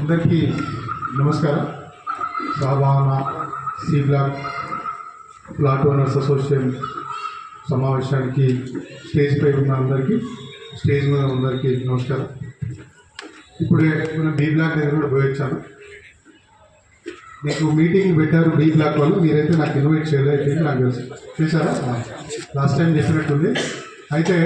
అందరికీ నమస్కారం. Sahabhavana C block plot owners association సమావేశానికి స్టేజ్ పై ఉన్న అందరికీ స్టేజ్ మీద అందరికీ నమస్కారం. ఇప్పుడే మనం బి బ్లాక్ దగ్గర కూడా ఉపయోగించాను మీకు మీటింగ్ పెట్టారు బి బ్లాక్ వాళ్ళు మీరైతే నాకు ఇన్వైట్ చేయలేదు నాకు తెలుసు. చేశారా? లాస్ట్ టైం చెప్పినట్టుంది. అయితే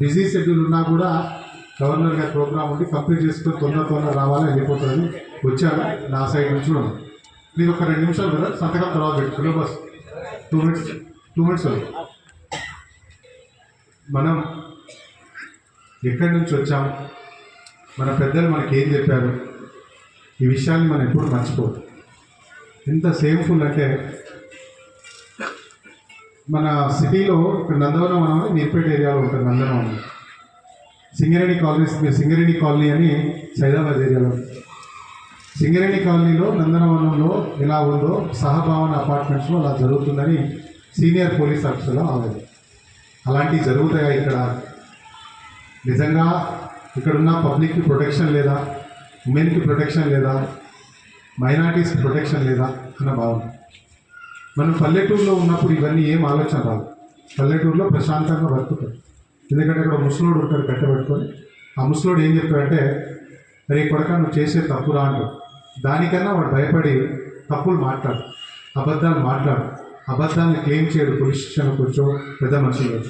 బిజీ షెడ్యూల్ ఉన్నా కూడా గవర్నర్ గారి ప్రోగ్రామ్ ఉండి కంప్లీట్ చేసుకుని తొందర తొందర రావాలని వెళ్ళిపోతుందని వచ్చాను. నా సైడ్ నుంచి కూడా మీరు ఒక రెండు నిమిషాలు కదా సంతకం తర్వాత పెట్టుకున్నా bus. Two minutes. Two minutes మనం ఎక్కడి నుంచి వచ్చాం? మన పెద్దలు మనకి ఏం చెప్పారు? ఈ విషయాన్ని మనం ఎప్పుడు మర్చిపోదు ఎంత సేమ్ఫుల్ అంటే మన సిటీలో ఇక్కడ నందవనం అనేది మీర్పేట ఏరియాలో ఉంటుంది నందనవనం సింగరేణి కాలనీస్ మీరు సింగరేణి కాలనీ అని సైదాబాద్ ఏరియాలో సింగరేణి కాలనీలో నందనవనంలో ఎలా ఉందో సహభావన అపార్ట్మెంట్స్లో అలా జరుగుతుందని సీనియర్ పోలీస్ ఆఫీసర్లో ఆవేదన. అలాంటివి జరుగుతాయా ఇక్కడ? నిజంగా ఇక్కడున్న పబ్లిక్కి ప్రొటెక్షన్ లేదా? ఉమెన్కి ప్రొటెక్షన్ లేదా? మైనార్టీస్కి ప్రొటెక్షన్ లేదా? అన్న భావన. మనం పల్లెటూరులో ఉన్నప్పుడు ఇవన్నీ ఏం ఆలోచన రాదు పల్లెటూరులో ప్రశాంతంగా బతుకుతాం. ఎందుకంటే అక్కడ ముసలోడు ఉంటాడు కట్టబెట్టుకొని ఆ ముసలోడు ఏం చెప్పాడంటే రే కొడక నువ్వు చేసే తప్పు రాండు దానికన్నా వాడు భయపడి తప్పులు మాట్లాడు అబద్ధాలు మాట్లాడు. అబద్ధాన్ని క్లెయిమ్ చేయడు పోలీస్ స్టేషన్లో కూర్చో పెద్ద మనుషులు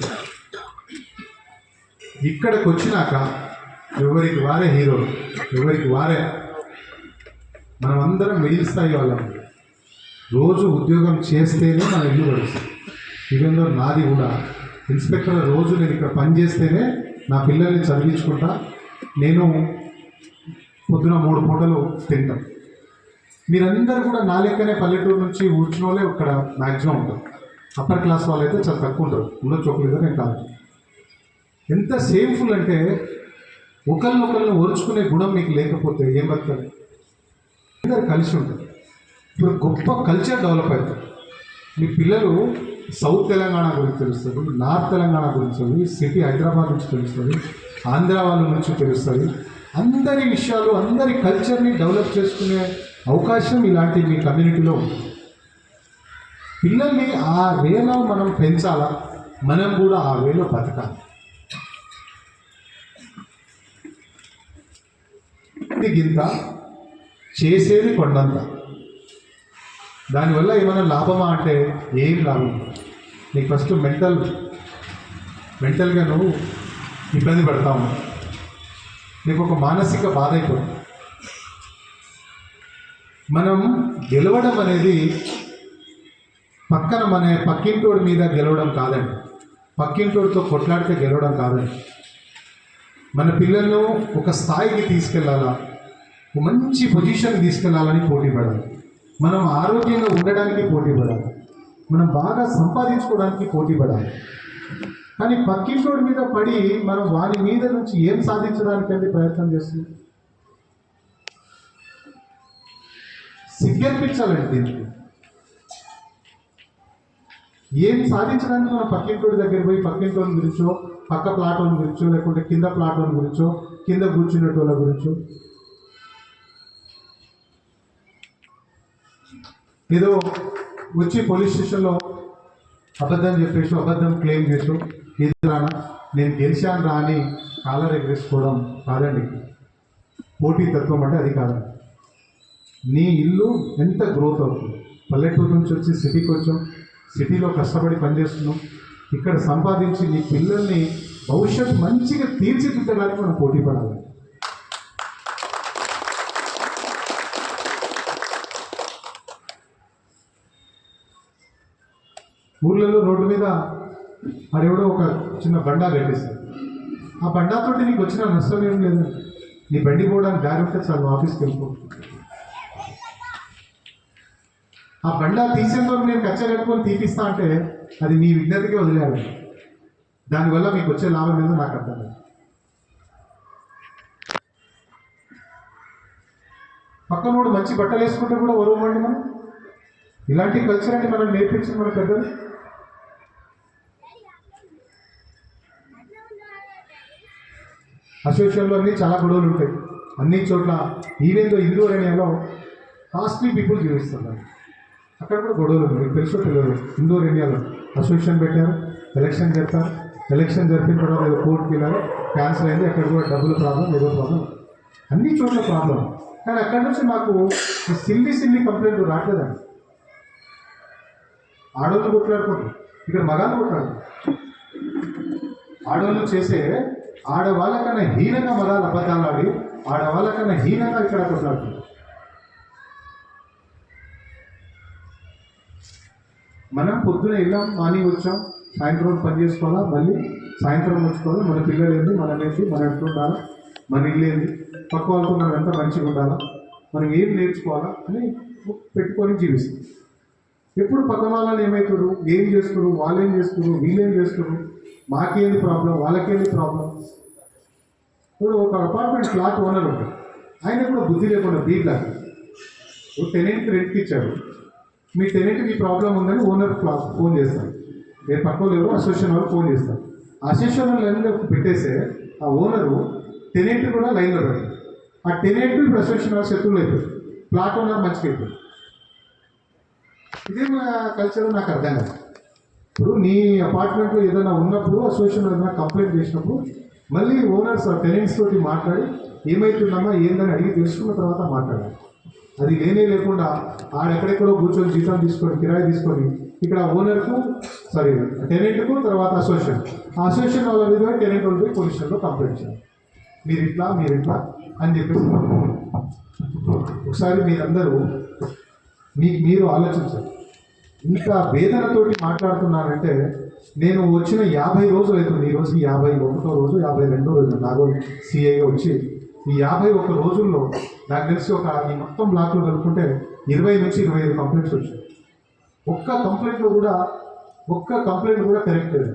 ఇక్కడికి వచ్చినాక ఎవరికి వారే హీరోలు ఎవరికి వారే మనమందరం మిడిల్ స్థాయి వాళ్ళం. రోజు ఉద్యోగం చేస్తేనే మన ఇల్లు గడుస్తుంది. ఈవెన్ నాది కూడా. ఇన్స్పెక్టర్ రోజు నేను ఇక్కడ పని చేస్తేనే నా పిల్లల్ని చదివించుకుంటా. నేను పొద్దున మూడు పూటలు తింటాం. మీరందరూ కూడా నా లెక్కనే పల్లెటూరు నుంచి కూర్చున్న వాళ్ళే ఇక్కడ మ్యాక్సిమం ఉంటారు. అప్పర్ క్లాస్ వాళ్ళు అయితే చాలా తక్కువ ఉంటారు. ఉండొచ్చు ఒకరిద్దరు నేను కాదు. ఎంత సేమ్ఫుల్ అంటే ఒకరినొకరిని ఓర్చుకునే గుణం మీకు లేకపోతే ఏం బతకాలి అందరు కలిసి ఉంటారు. ఇప్పుడు గొప్ప కల్చర్ డెవలప్ అవుతుంది. మీ పిల్లలు సౌత్ తెలంగాణ గురించి తెలుస్తుంది నార్త్ తెలంగాణ గురించి తెలుస్తుంది సిటీ హైదరాబాద్ నుంచి తెలుస్తుంది ఆంధ్ర వాళ్ళ నుంచి తెలుస్తుంది. అందరి విషయాలు అందరి కల్చర్ని డెవలప్ చేసుకునే అవకాశం ఇలాంటి మీ కమ్యూనిటీలో ఉంది. పిల్లల్ని ఆ వేలో మనం పెంచాలా? మనం కూడా ఆ వేలో బతకాలి. ఇది గింత. చేసేది కొండంత. దానివల్ల ఏమైనా లాభమా అంటే ఏం లాభం? నీకు ఫస్ట్ మెంటల్ మెంటల్గా నువ్వు ఇబ్బంది పడతా ఉన్నావు. నీకు ఒక మానసిక బాధ అయిపోతుంది మనం గెలవడం అనేది పక్కన మన పక్కింటోడి మీద గెలవడం కాదండి. పక్కింటోడితో కొట్లాడితే గెలవడం కాదండి. మన పిల్లలను ఒక స్థాయికి తీసుకెళ్ళాలా ఒక మంచి పొజిషన్కి తీసుకెళ్ళాలని పోటీ పడాలి. మనం ఆరోగ్యంగా ఉండడానికి పోటీ పడాలి మనం బాగా సంపాదించుకోవడానికి పోటీ పడాలి కానీ పక్కింటోడి మీద పడి మనం వారి మీద నుంచి ఏం సాధించడానికంటే ప్రయత్నం చేస్తుంది సిగ్గనిపించాలండి దీనికి. ఏం సాధించడానికి మనం పక్కింటోడి దగ్గర పోయి పక్కింటోని గురించో పక్క ప్లాటోన్ గురించో లేకుంటే కింద ప్లాటోన్ గురించో కింద కూర్చునేటోళ్ళ గురించో ఏదో వచ్చి పోలీస్ స్టేషన్లో అబద్ధం చెప్పేసి అబద్ధం క్లెయిమ్ చేసు ఇది రానా? నేను గెలిచాను రా అని కాలర్ ఎగరేసుకోవడం కాదండి. పోటీ తత్వం అంటే అది కాదండి నీ ఇల్లు ఎంత గ్రోత్ అవుతుంది? పల్లెటూరు నుంచి వచ్చి సిటీకి వచ్చాం సిటీలో కష్టపడి పనిచేస్తున్నాం ఇక్కడ సంపాదించి నీ పిల్లల్ని భవిష్యత్తు మంచిగా తీర్చిదిద్దడానికి మనం పోటీ పడాలి. ఊర్లలో రోడ్డు మీద ఆడెవడో ఒక చిన్న బండా పెట్టేస్తాడు ఆ బండాతోటి నీకు వచ్చిన నష్టం ఏం లేదు. నీ బండి పోవడానికి దారి ఉంటే చాలు ఆఫీస్కి వెళ్ళిపో. ఆ బండా తీసేందుకు నేను ఖర్చు కట్టుకొని తీపిస్తా అంటే అది మీ విజ్ఞతకే వదిలేయాలి. దానివల్ల మీకు వచ్చే లాభం ఏదో నాకు అర్థం లేదు పక్కనోడు మంచి బట్టలు వేసుకుంటే కూడా ఒరవమండి మనం ఇలాంటి కల్చర్ అంటే మనం నేర్పించింది మన పెద్దలు? అసోసియేషన్లో అన్నీ చాలా గొడవలు ఉంటాయి. అన్ని చోట్ల ఈవెందో ఇండోర్ ఏరియాలో కాస్ట్లీ పీపుల్ జీవిస్తున్నారు. అక్కడ కూడా గొడవలు ఉన్నాయి. మీకు తెలియదు? ఇండోర్ ఏరియాలో అసోసియేషన్ పెట్టారు ఎలక్షన్ చేస్తారు ఎలక్షన్ జరిపిన తర్వాత ఏదో కోర్టుకి వెళ్ళారు క్యాన్సిల్ అయింది. అక్కడ కూడా డబ్బులు ప్రాబ్లం ఏదో ప్రాబ్లం. అన్ని చోట్ల ప్రాబ్లం. కానీ అక్కడ నుంచి మాకు సిల్లి సిల్లి కంప్లైంట్ రావట్లేదండి. ఆడవాళ్ళు కొట్లాడుకుంటారు ఇక్కడ మగాళ్ళు కొట్లాడు ఆడవాళ్ళు చేసే ఆడవాళ్ళకన్నా హీనంగా మగాళ్ళు అబద్ధాలు ఆడి ఆడవాళ్ళకన్నా హీనంగా ఇక్కడ కొట్లాడుతుంది. మనం పొద్దున వెళ్ళాం మార్నింగ్ వచ్చాం సాయంత్రం పని చేసుకోవాలా? మళ్ళీ సాయంత్రం వచ్చుకోవాలి? మన పిల్లలు ఏంది? మన ఏంటి మన ఇంట్లో ఉండాలా? మన ఇల్లు ఏంది? పక్క వాళ్ళతో మనం ఎంత మంచిగా ఉండాలా? మనం ఏం నేర్చుకోవాలా? అని పెట్టుకొని జీవిస్తాం. ఎప్పుడు పక్క వాళ్ళని ఏమవుతారు ఏం చేస్తారు వాళ్ళు ఏం చేస్తారు వీళ్ళేం చేస్తారు మాకేది ప్రాబ్లం? వాళ్ళకేది ప్రాబ్లం? ఇప్పుడు ఒక అపార్ట్మెంట్ ఫ్లాట్ ఓనర్ ఉంటాడు ఆయన కూడా బుద్ధి లేకుండా బీట్లా టెనెంట్కి రెంట్కి ఇచ్చాడు. మీ టెనెంట్కి ప్రాబ్లం ఉందని ఓనర్ ఫోన్ చేస్తాను నేను పక్క అసోసియేషన్ వాళ్ళు ఫోన్ చేస్తాను అసోసియేషన్ లైన్లో పెట్టేస్తే ఆ ఓనరు టెనెంట్ కూడా లైన్లో పెడతాడు. ఆ టెనెంట్ ఇప్పుడు అసోసియేషన్ వాళ్ళు శత్రువులు అయిపోయారు. ఫ్లాట్ ఓనర్ మంచిగా అయిపోయారు. ఇదే కల్చర్ నాకు అర్థం కాదు. ఇప్పుడు నీ అపార్ట్మెంట్లో ఏదైనా ఉన్నప్పుడు అసోసియేషన్ ఏదైనా కంప్లైంట్ చేసినప్పుడు మళ్ళీ ఓనర్స్ ఆ టెనెంట్స్ తోటి మాట్లాడి ఏమవుతుందమ్మా ఏందని అడిగి తెలుసుకున్న తర్వాత మాట్లాడాలి అది లేనే లేకుండా ఆడెక్కడెక్కడో కూర్చొని జీతం తీసుకొని కిరాయి తీసుకొని ఇక్కడ ఓనర్కు సారీ టెనెంట్కు తర్వాత అసోసియేషన్ ఆ అసోసియేషన్ వాళ్ళ విధంగా టెనెంట్ వాళ్ళు పోయి పొజిషన్లో కంప్లైంట్ చేయాలి మీరు ఇట్లా మీరు ఇట్లా అని చెప్పేసి ఒకసారి మీరందరూ మీకు మీరు ఆలోచించాలి ఇంత వేదనతోటి మాట్లాడుతున్నానంటే నేను వచ్చిన యాభై రోజులు అవుతుంది. ఈ రోజు యాభై ఒకటో రోజు యాభై రెండో రోజు నాగో సిఐగా వచ్చి ఈ యాభై ఒక్క రోజుల్లో నాకు తెలిసి ఒక ఈ మొత్తం బ్లాక్లో కలుపుకుంటే ఇరవై నుంచి ఇరవై ఐదు కంప్లైంట్స్ వచ్చాయి. ఒక్క కంప్లైంట్లో కూడా ఒక్క కంప్లైంట్ కూడా కరెక్ట్ లేదు.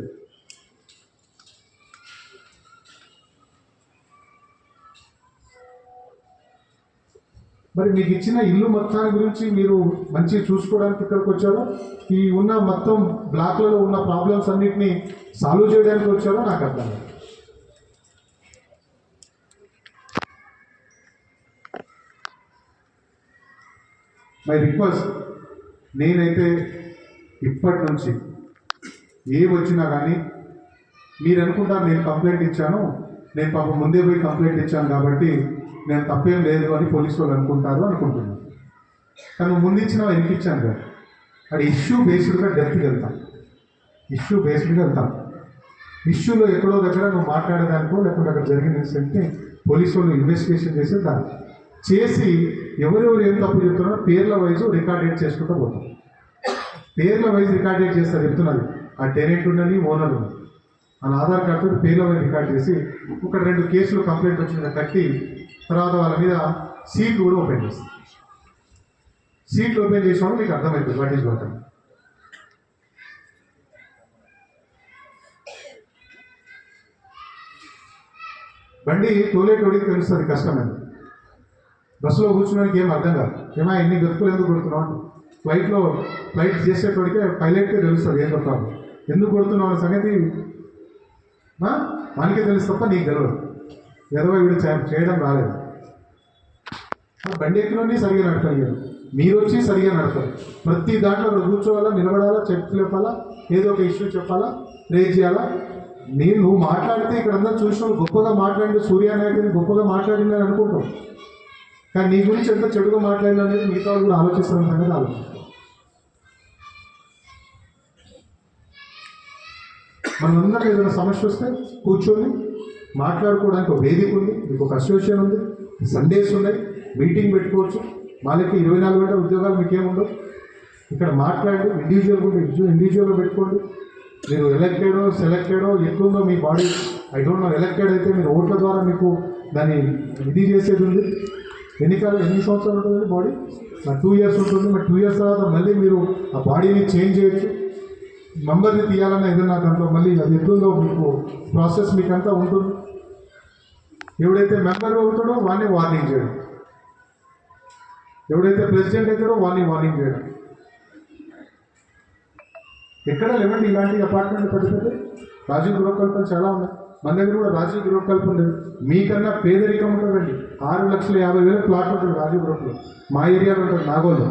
మరి మీకు ఇచ్చిన ఇల్లు మొత్తాన్ని గురించి మీరు మంచిగా చూసుకోవడానికి ఇక్కడికి వచ్చారు. ఈ ఉన్న మొత్తం బ్లాక్లలో ఉన్న ప్రాబ్లమ్స్ అన్నిటిని సాల్వ్ చేయడానికి వచ్చారో నాకు అర్థం మై రిక్వెస్ట్ నేనైతే ఇప్పటి నుంచి ఏ వచ్చినా కానీ మీరు అనుకుంటారు నేను కంప్లైంట్ ఇచ్చాను నేను పాప ముందే పోయి కంప్లైంట్ ఇచ్చాను కాబట్టి నేను తప్పేం లేదు అని పోలీసు వాళ్ళు అనుకుంటారు అనుకుంటున్నాను కానీ ముందు ఇచ్చిన వెనక్కి కదా అది ఇష్యూ బేస్డ్గా డెప్త్కి వెళ్తాం. ఇష్యూ బేస్డ్గా వెళ్తాం. ఇష్యూలో ఎక్కడో దగ్గర నువ్వు మాట్లాడేదానికో లేకుంటే అక్కడ జరిగిన ఇన్సిడెంట్ని పోలీసు వాళ్ళు ఇన్వెస్టిగేషన్ చేసి దాన్ని చేసి ఎవరెవరు ఏం తప్పు చెప్తున్నారో పేర్ల వైజ్ రికార్డేట్ చేసుకుంటూ పోతాం. పేర్ల వైజ్ రికార్డేట్ చేస్తారు చెప్తున్నది ఆ టెనెంట్ ఉన్నది ఓనర్ ఉన్నది. మన ఆధార్ కార్డుతో పేర్ల వైజ్ రికార్డ్ చేసి ఒక రెండు కేసులు కంప్లైంట్ వచ్చిన కట్టి తర్వాత వాళ్ళ మీద సీట్లు కూడా ఓపెన్ చేస్తాం సీట్లు ఓపెన్ చేసినప్పుడు మీకు అర్థమవుతుంది వాట్ ఈస్ బండి అని. బండి తోలేటోడికి తెలుస్తుంది కష్టమని బస్సులో కూర్చున్నానికి ఏం అర్థం కాదు. ఏమా ఎన్ని గతుకులు ఎందుకు కొడుతున్నావు ఫ్లైట్లో ఫ్లైట్ చేసేటోడికే పైలట్కే తెలుస్తుంది ఏం ప్రాబ్లం ఎందుకు కొడుతున్నావు సంగతి మనకే తెలుసు తప్ప నీకు తెలియదు ఎదవో వీడు చేయడం రాలేదు. బండి ఎక్కినోని సరిగా నడపలేదు. మీరు వచ్చి సరిగా నడపాలి ప్రతి దాంట్లో అక్కడ కూర్చోవాలా నిలబడాలా చెప్పు చెప్పాలా ఏదో ఒక ఇష్యూ చెప్పాలా రేజ్ చేయాలా? నేను నువ్వు మాట్లాడితే ఇక్కడ అందరూ చూసిన గొప్పగా మాట్లాడి సూర్యానాయుడిని గొప్పగా మాట్లాడిందని అనుకుంటాం. కానీ నీ గురించి ఎంత చెడుగా మాట్లాడినా అనేది మిగతా వాళ్ళు కూడా ఆలోచిస్తాను సంగతి ఆలోచిస్తాను మనందరికీ ఏదైనా సమస్య వస్తే కూర్చొని మాట్లాడుకోవడానికి ఒక వేదిక ఉంది మీకు ఒక అసోసియేషన్ ఉంది సండేస్ ఉన్నాయి మీటింగ్ పెట్టుకోవచ్చు. వాళ్ళకి ఇరవై నాలుగు గంటల ఉద్యోగాలు మీకేముండవు ఇక్కడ మాట్లాడి ఇండివిజువల్ కూడా ఇండివిజువల్గా పెట్టుకోండి. మీరు ఎలక్టెడో సెలెక్టెడో ఎక్కువగా మీ body I don't know elected అయితే మీరు ఓట్ల ద్వారా మీకు దాన్ని ఇది చేసేది ఉంది. ఎన్నికలు ఎన్ని సంవత్సరాలు ఉంటుంది బాడీ టూ ఇయర్స్ ఉంటుంది మరి టూ ఇయర్స్ తర్వాత మళ్ళీ మీరు ఆ బాడీని చేంజ్ చేయొచ్చు. మెంబర్ని తీయాలన్నా ఏదైనా దాంట్లో మళ్ళీ అది ఎట్లుందో మీకు ప్రాసెస్ మీకు అంతా ఉంటుంది. ఎవడైతే మెంబర్ అవుతాడో వాడిని వార్నింగ్ చేయడం. ఎవడైతే ప్రెసిడెంట్ అవుతాడో వాడిని వార్నింగ్ చేయడం. ఎక్కడ లేవండి ఇలాంటి అపార్ట్మెంట్ పెద్ద పెద్ద రాజీవ్ గృహకల్పన చాలా ఉన్నాయి. మన దగ్గర కూడా రాజీవ్ గృహకల్పన లేదు. మీకన్నా పేదరికం ఉంటుందండి ఆరు లక్షల యాభై వేల ప్లాట్ ఉంటుంది రాజీవ్ గ్రూప్లో మా ఏరియాలో ఉంటుంది నాగోలు.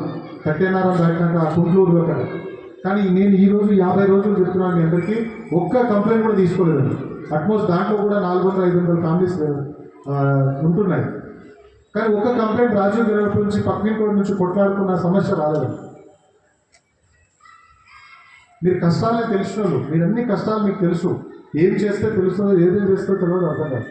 కట్టేనారం దాటినాక ఆ గుంటూరులో అక్కడ కానీ నేను ఈ రోజు యాభై రోజులు చెప్తున్నాను మీ అందరికీ. ఒక్క కంప్లైంట్ కూడా తీసుకోలేదండి. అట్మోస్ట్ దాంట్లో కూడా నాలుగు వందల ఐదు వందల ఫ్యామిలీస్ ఉంటున్నాయి. కానీ ఒక్క కంప్లైంట్ రాజీవ్ గారి నుంచి పక్కింటి నుంచి కొట్లాడుకున్న సమస్య రాలేదు. మీరు కష్టాలని తెలిసిన వాళ్ళు మీరు అన్ని కష్టాలు మీకు తెలుసు. ఏం చేస్తే తెలుస్తుందో ఏదేం చేస్తే తెలియదు అర్థం కాదు.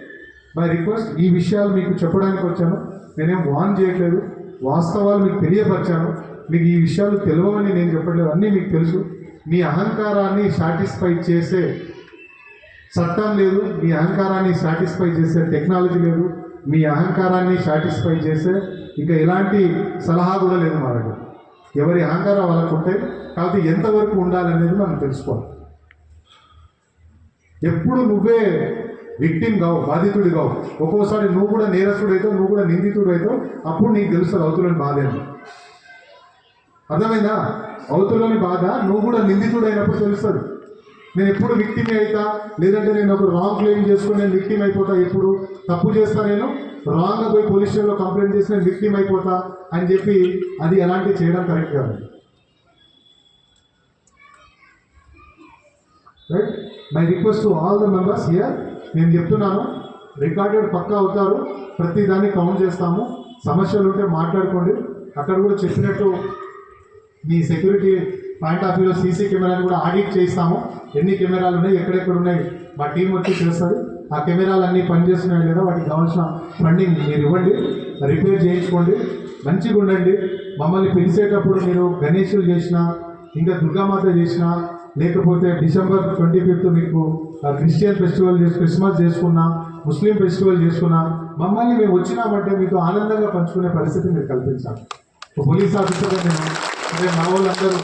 మై రిక్వెస్ట్ ఈ విషయాలు మీకు చెప్పడానికి వచ్చాను. నేనేం వాన్ చేయట్లేదు. వాస్తవాలు మీకు తెలియపరిచాను. మీకు ఈ విషయాలు తెలియవని నేను చెప్పట్లేదు. అన్నీ మీకు తెలుసు. మీ అహంకారాన్ని సాటిస్ఫై చేసే చట్టం లేదు. మీ అహంకారాన్ని సాటిస్ఫై చేసే టెక్నాలజీ లేదు. మీ అహంకారాన్ని సాటిస్ఫై చేసే ఇంకా ఎలాంటి సలహా కూడా లేదు మా దగ్గర. ఎవరి అహంకారం వాళ్ళకు ఉంటే కాబట్టి ఎంతవరకు ఉండాలనేది మనం తెలుసుకోవాలి. ఎప్పుడు నువ్వే విక్టిమ్ కావు బాధితుడి కావు. ఒక్కోసారి నువ్వు కూడా నేరస్తుడు అవుతావు నువ్వు కూడా నిందితుడు అవుతావు అప్పుడు నీకు తెలుస్తుంది అవుతులని బాధ అర్థమైందా? అవతులని బాధ నువ్వు కూడా నిందితుడు అయినప్పుడు తెలుస్తుంది. నేను ఎప్పుడు విక్టిమ్ అవుతా లేదంటే నేను ఒక రాంగ్ క్లెయిమ్ చేసుకుని నేను విక్టిమ్ అయిపోతా ఎప్పుడు? తప్పు చేస్తా నేను? రాంగ్గా పోయి పోలీస్ స్టేషన్లో కంప్లైంట్ చేసి నేను విక్టిమ్ అయిపోతా అని చెప్పి అది ఎలాంటివి చేయడం కరెక్ట్ కాదు. Right my request to all the members here నేను చెప్తున్నాను రికార్డెడ్ పక్కా అవుతారు ప్రతి దాన్ని కౌంట్ చేస్తాము. సమస్యలు ఉంటే మాట్లాడుకోండి. అక్కడ కూడా చెప్పినట్టు మీ సెక్యూరిటీ పాయింట్ ఆఫ్ వ్యూలో సీసీ కెమెరాలు కూడా ఆడిట్ చేస్తాము ఎన్ని కెమెరాలు ఉన్నాయి ఎక్కడెక్కడ ఉన్నాయి మా టీం వచ్చి చేస్తుంది. ఆ కెమెరాలు అన్నీ పనిచేస్తున్నాయి లేదా వాటికి కావాల్సిన ఫండింగ్ మీరు ఇవ్వండి రిపేర్ చేయించుకోండి మంచిగా ఉండండి. మమ్మల్ని పిలిచేటప్పుడు మీరు గణేషులు చేసినా ఇంకా దుర్గామాత చేసినా లేకపోతే డిసెంబర్ ట్వంటీ ఫిఫ్త్ మీకు క్రిస్టియన్ ఫెస్టివల్ చేసి క్రిస్మస్ చేసుకున్నా ముస్లిం ఫెస్టివల్ చేసుకున్నా మమ్మల్ని మేము వచ్చినామంటే మీకు ఆనందంగా పంచుకునే పరిస్థితి మీరు కల్పించాలి. పోలీస్ ఆఫీసర్గా నేను అదే మా వాళ్ళందరూ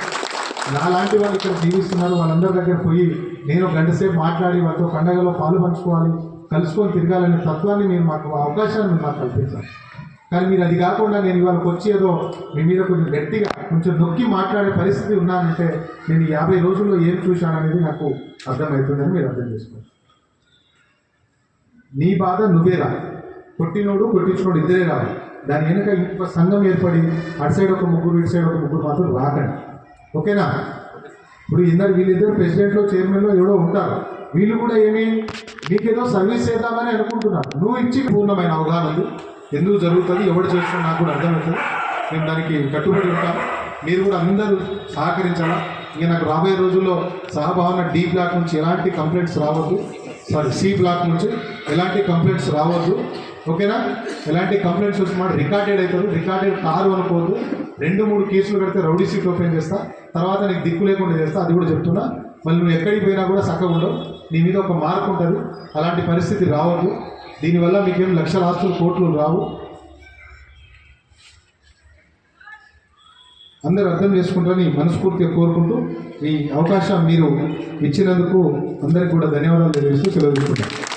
నాలాంటి వాళ్ళు ఇక్కడ జీవిస్తున్నారు. వాళ్ళందరి దగ్గర పోయి నేను గంట సేపు మాట్లాడి వాళ్ళతో పండగలో పాలు పంచుకోవాలి కలుసుకొని తిరగాలనే తత్వాన్ని మీరు మాకు అవకాశాన్ని మీరు మాకు కల్పించాలి కానీ మీరు అది కాకుండా నేను ఇవాళకి వచ్చి ఏదో మీ మీద కొంచెం గట్టిగా కొంచెం నొక్కి మాట్లాడే పరిస్థితి ఉన్నానంటే నేను యాభై రోజుల్లో ఏం చూశాననేది నాకు అర్థమవుతుందని మీరు అర్థం చేసుకోండి నీ బాధ నువ్వే రా కొట్టినోడు కొట్టించినోడు ఇద్దరే రాదు దాని వెనుక ఇంకొక సంఘం ఏర్పడి అటు సైడ్ ఒక ముగ్గురు ఇటు సైడ్ ఒక ముగ్గురు మాత్రం రాకండి. ఓకేనా? ఇప్పుడు ఇందరు వీళ్ళిద్దరు ప్రెసిడెంట్లో చైర్మన్లో ఎవడో ఉంటారు. వీళ్ళు కూడా ఏమి? నీకేదో సర్వీస్ చేద్దామని అనుకుంటున్నారు. నువ్వు ఇచ్చి పూర్ణమైన అవగాహన ఉంది. ఎందుకు జరుగుతుంది? ఎవడు చేస్తున్నా నాకు కూడా అర్థమవుతుంది. మేము దానికి కట్టుబడి ఉంటాం. మీరు కూడా అందరూ సహకరించాలా? ఇంకా నాకు రాబోయే రోజుల్లో సహభావన డి బ్లాక్ నుంచి ఎలాంటి కంప్లైంట్స్ రావద్దు. సారీ సి బ్లాక్ నుంచి ఎలాంటి కంప్లైంట్స్ రావద్దు. ఓకేనా? ఎలాంటి కంప్లైంట్స్ వస్తే మాట రికార్డెడ్ అవుతారు. రికార్డెడ్ కారు అనుకోవద్దు. రెండు మూడు కేసులు కడితే రౌడీ సీట్ ఓపెన్ చేస్తా. తర్వాత నీకు దిక్కు లేకుండా చేస్తా. అది కూడా చెప్తున్నా. మళ్ళీ నువ్వు ఎక్కడికి పోయినా కూడా చక్కగా ఉండవు. నీ మీద ఒక మార్క్ ఉంటుంది. అలాంటి పరిస్థితి రావద్దు. దీనివల్ల మీకేం లక్షల ఆస్తులు కోట్లు రావు. అందరూ అర్థం చేసుకుంటారని మనస్ఫూర్తిగా కోరుకుంటూ ఈ అవకాశం మీరు ఇచ్చినందుకు అందరికీ కూడా ధన్యవాదాలు తెలియజేస్తూ సెలవు తీసుకుంటాను